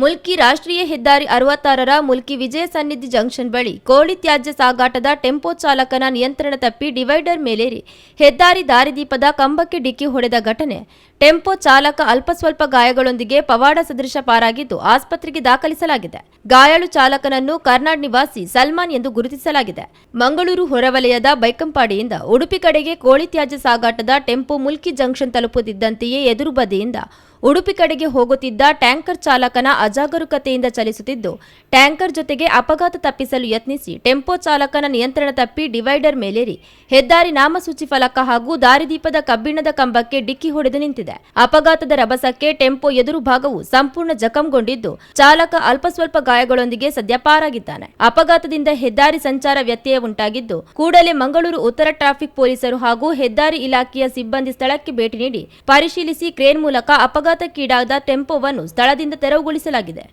ಮುಲ್ಕಿ ರಾಷ್ಟ್ರೀಯ ಹೆದ್ದಾರಿ ಅರವತ್ತಾರರ ಮುಲ್ಕಿ ವಿಜಯ ಸನ್ನಿಧಿ ಜಂಕ್ಷನ್ ಬಳಿ ಕೋಳಿ ತ್ಯಾಜ್ಯ ಸಾಗಾಟದ ಟೆಂಪೋ ಚಾಲಕನ ನಿಯಂತ್ರಣ ತಪ್ಪಿ ಡಿವೈಡರ್ ಮೇಲೇರಿ ಹೆದ್ದಾರಿ ದಾರಿದೀಪದ ಕಂಬಕ್ಕೆ ಡಿಕ್ಕಿ ಹೊಡೆದ ಘಟನೆ. ಟೆಂಪೋ ಚಾಲಕ ಅಲ್ಪ ಸ್ವಲ್ಪ ಗಾಯಗಳೊಂದಿಗೆ ಪವಾಡ ಸದೃಶ ಪಾರಾಗಿದ್ದು ಆಸ್ಪತ್ರೆಗೆ ದಾಖಲಿಸಲಾಗಿದೆ. ಗಾಯಾಳು ಚಾಲಕನನ್ನು ಕರ್ನಾಡ್ ನಿವಾಸಿ ಸಲ್ಮಾನ್ ಎಂದು ಗುರುತಿಸಲಾಗಿದೆ. ಮಂಗಳೂರು ಹೊರವಲಯದ ಬೈಕಂಪಾಡಿಯಿಂದ ಉಡುಪಿ ಕಡೆಗೆ ಕೋಳಿ ತ್ಯಾಜ್ಯ ಸಾಗಾಟದ ಟೆಂಪೋ ಮುಲ್ಕಿ ಜಂಕ್ಷನ್ ತಲುಪುತ್ತಿದ್ದಂತೆಯೇ ಎದುರು ಬದಿಯಿಂದ ಉಡುಪಿ ಕಡೆಗೆ ಹೋಗುತ್ತಿದ್ದ ಟ್ಯಾಂಕರ್ ಚಾಲಕನ ಅಜಾಗರೂಕತೆಯಿಂದ ಚಲಿಸುತ್ತಿದ್ದು, ಟ್ಯಾಂಕರ್ ಜೊತೆಗೆ ಅಪಘಾತ ತಪ್ಪಿಸಲು ಯತ್ನಿಸಿ ಟೆಂಪೋ ಚಾಲಕನ ನಿಯಂತ್ರಣ ತಪ್ಪಿ ಡಿವೈಡರ್ ಮೇಲೇರಿ. ಹೆದ್ದಾರಿ ನಾಮಸೂಚಿ ಫಲಕ ಹಾಗೂ ದಾರಿದೀಪದ ಕಬ್ಬಿಣದ ಕಂಬಕ್ಕೆ ಡಿಕ್ಕಿ ಹೊಡೆದು ನಿಂತಿದೆ. ಅಪಘಾತದ ರಭಸಕ್ಕೆ ಟೆಂಪೋ ಎದುರು ಭಾಗವು ಸಂಪೂರ್ಣ ಜಖಂಗೊಂಡಿದ್ದು, ಚಾಲಕ ಅಲ್ಪ ಸ್ವಲ್ಪ ಗಾಯಗಳೊಂದಿಗೆ ಸದ್ಯ ಪಾರಾಗಿದ್ದಾನೆ ಅಪಘಾತದಿಂದ ಹೆದ್ದಾರಿ ಸಂಚಾರ ವ್ಯತ್ಯಯ ಉಂಟಾಗಿದ್ದು, ಕೂಡಲೇ ಮಂಗಳೂರು ಉತ್ತರ ಟ್ರಾಫಿಕ್ ಪೊಲೀಸರು ಹಾಗೂ ಹೆದ್ದಾರಿ ಇಲಾಖೆಯ ಸಿಬ್ಬಂದಿ ಸ್ಥಳಕ್ಕೆ ಭೇಟಿ ನೀಡಿ ಪರಿಶೀಲಿಸಿ ಕ್ರೇನ್ ಮೂಲಕ ಅಪಘಾತಕ್ಕೀಡಾದ ಟೆಂಪೋವನ್ನು ಸ್ಥಳದಿಂದ ತೆರವುಗೊಳಿಸಲಾಗಿದೆ.